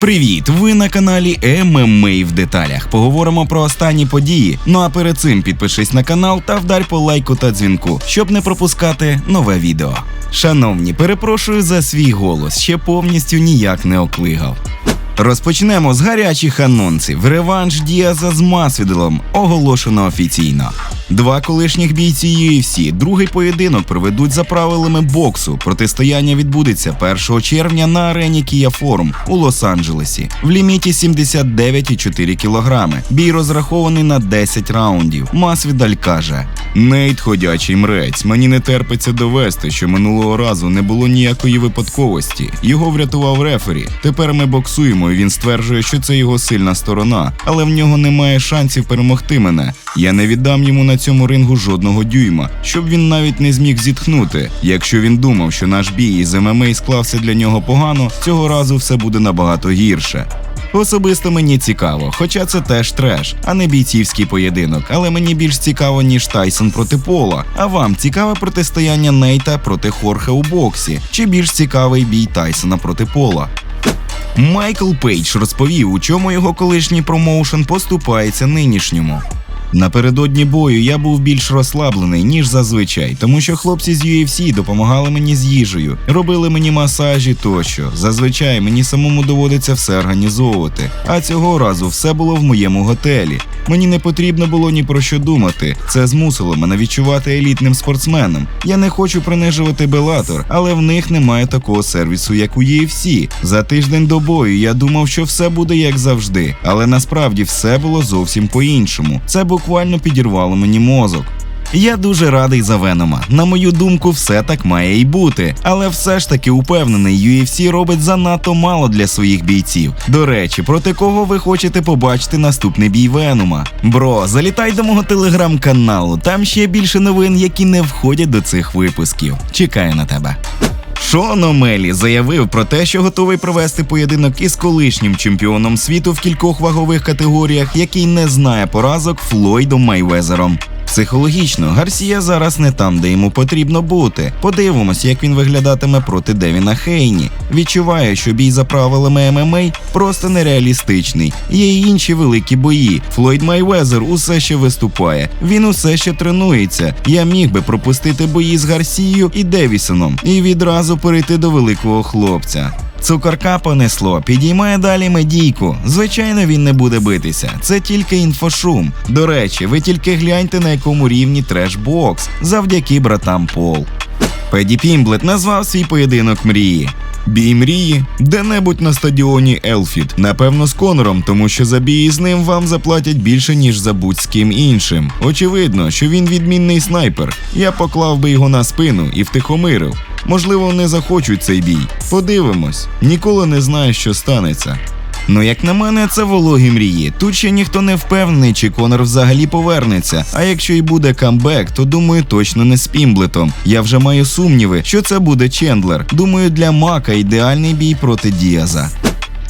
Привіт! Ви на каналі ММА в деталях. Поговоримо про останні події. Ну а перед цим підпишись на канал та вдарь по лайку та дзвінку, щоб не пропускати нове відео. Шановні, перепрошую за свій голос, ще повністю ніяк не оклигав. Розпочнемо з гарячих анонсів. Реванш Діаза з Масвіделом оголошено офіційно. Два колишніх бійці UFC другий поєдинок проведуть за правилами боксу. Протистояння відбудеться 1 червня на арені Kia Forum у Лос-Анджелесі в ліміті 79,4 кілограми. Бій розрахований на 10 раундів. Масвідаль каже: Нейт ходячий мрець. Мені не терпиться довести, що минулого разу не було ніякої випадковості. Його врятував рефері. Тепер ми боксуємо. і Він стверджує, що це його сильна сторона, але в нього немає шансів перемогти мене. Я не віддам йому на цьому рингу жодного дюйма, щоб він навіть не зміг зітхнути. Якщо він думав, що наш бій із ММА склався для нього погано, цього разу все буде набагато гірше. Особисто мені цікаво, хоча це теж треш, а не бійцівський поєдинок. Але мені більш цікаво, ніж Тайсон проти Пола. А вам цікаве протистояння Нейта проти Хорхе у боксі, чи більш цікавий бій Тайсона проти Пола? Майкл Пейдж розповів, у чому його колишній промоушен поступається нинішньому. Напередодні бою я був більш розслаблений, ніж зазвичай, тому що хлопці з UFC допомагали мені з їжею, робили мені масажі тощо. Зазвичай мені самому доводиться все організовувати. А цього разу все було в моєму готелі. Мені не потрібно було ні про що думати. Це змусило мене відчувати елітним спортсменом. Я не хочу принижувати Белатор, але в них немає такого сервісу, як у UFC. За тиждень до бою я думав, що все буде як завжди, але насправді все було зовсім по-іншому. Це буквально підірвало мені мозок. Я дуже радий за Венома. На мою думку, все так має й бути. Але все ж таки упевнений, UFC робить занадто мало для своїх бійців. До речі, проти кого ви хочете побачити наступний бій Венома? Бро, залітай до мого телеграм-каналу. Там ще більше новин, які не входять до цих випусків. Чекаю на тебе. Шон Омелі заявив про те, що готовий провести поєдинок із колишнім чемпіоном світу в кількох вагових категоріях, який не знає поразок Флойдом Майвезером. Психологічно Гарсія зараз не там, де йому потрібно бути. Подивимось, як він виглядатиме проти Девіна Хейні. Відчуваю, що бій за правилами ММА просто нереалістичний. Є й інші великі бої. Флойд Майвезер усе ще виступає. Він усе ще тренується. Я міг би пропустити бої з Гарсією і Девісоном і відразу перейти до великого хлопця. Цукорка понесло, підіймає далі медійку. Звичайно, він не буде битися. Це тільки інфошум. До речі, ви тільки гляньте на якому рівні треш-бокс завдяки братам Пол. Педі Пімблет назвав свій поєдинок мрії. Бій мрії де-небудь на стадіоні Елфід. Напевно, з Конором, тому що за бій з ним вам заплатять більше, ніж за будь з ким іншим. Очевидно, що він відмінний снайпер. Я поклав би його на спину і втихомирив. Можливо, не захочуть цей бій. Подивимось. Ніколи не знаю, що станеться. Ну, як на мене, це вологі мрії. Тут ще ніхто не впевнений, чи Конор взагалі повернеться. А якщо й буде камбек, то думаю, точно не з Пімблетом. Я вже маю сумніви, що це буде Чендлер. Думаю, для Мака ідеальний бій проти Діаза.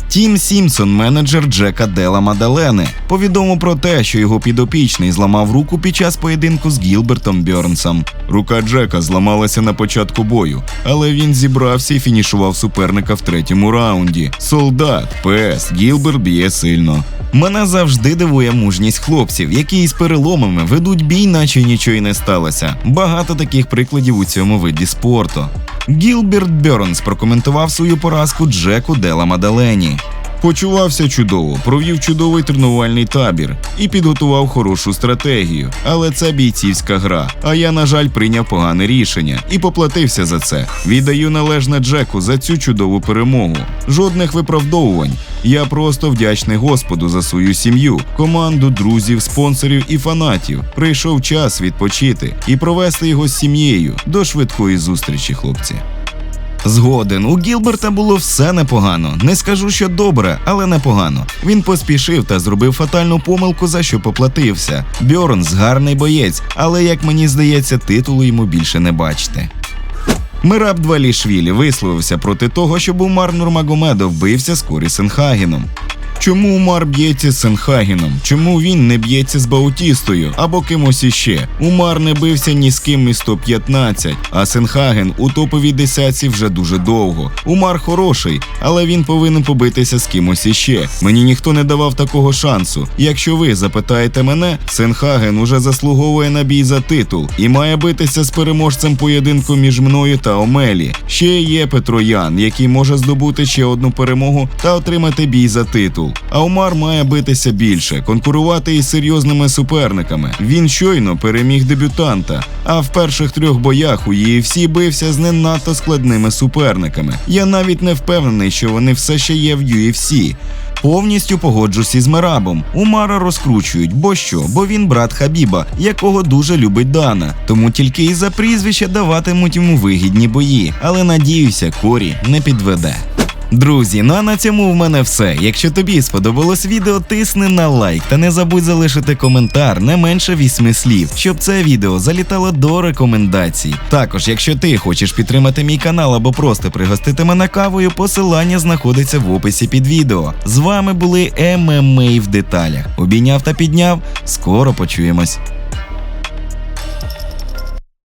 Тім Сімпсон, менеджер Джека Дела Мадалени, повідомив про те, що його підопічний зламав руку під час поєдинку з Гілбертом Бьорнсом. Рука Джека зламалася на початку бою, але він зібрався і фінішував суперника в третьому раунді. Солдат, ПС, Гілберт б'є сильно. Мене завжди дивує мужність хлопців, які із переломами ведуть бій, наче нічого й не сталося. Багато таких прикладів у цьому виді спорту. Гілберт Бернс прокоментував свою поразку Джеку Дела Мадалені. Почувався чудово, провів чудовий тренувальний табір і підготував хорошу стратегію. Але це бійцівська гра. А я, на жаль, прийняв погане рішення і поплатився за це. Віддаю належне Джеку за цю чудову перемогу. Жодних виправдовувань. Я просто вдячний Господу за свою сім'ю, команду, друзів, спонсорів і фанатів. Прийшов час відпочити і провести його з сім'єю до швидкої зустрічі, хлопці. Згоден, у Гілберта було все непогано. Не скажу, що добре, але непогано. Він поспішив та зробив фатальну помилку, за що поплатився. Бьорнс гарний боєць, але як мені здається, титулу йому більше не бачите. Мираб Двалішвілі висловився проти того, щоб Умар Нурмагомедов бився з Корі Сенхагеном. Чому Умар б'ється з Сенхагеном? Чому він не б'ється з Баутістою або кимось іще? Умар не бився ні з ким із топ-15, а Сенхаген у топовій десятці вже дуже довго. Умар хороший, але він повинен побитися з кимось іще. Мені ніхто не давав такого шансу. Якщо ви запитаєте мене, Сенхаген уже заслуговує на бій за титул і має битися з переможцем поєдинку між мною та Омелі. Ще є Петро Ян, який може здобути ще одну перемогу та отримати бій за титул. А Умар має битися більше, конкурувати із серйозними суперниками. Він щойно переміг дебютанта, а в перших трьох боях у UFC бився з не надто складними суперниками. Я навіть не впевнений, що вони все ще є в UFC. Повністю погоджусь із Мерабом. Умара розкручують, бо що? Бо він брат Хабіба, якого дуже любить Дана. Тому тільки із за прізвища даватимуть йому вигідні бої. Але надіюся, Корі не підведе. Друзі, ну а на цьому в мене все. Якщо тобі сподобалось відео, тисни на лайк та не забудь залишити коментар не менше вісьми слів, щоб це відео залітало до рекомендацій. Також, якщо ти хочеш підтримати мій канал або просто пригостити мене кавою, посилання знаходиться в описі під відео. З вами були ММА в деталях. Обійняв та підняв. Скоро почуємось.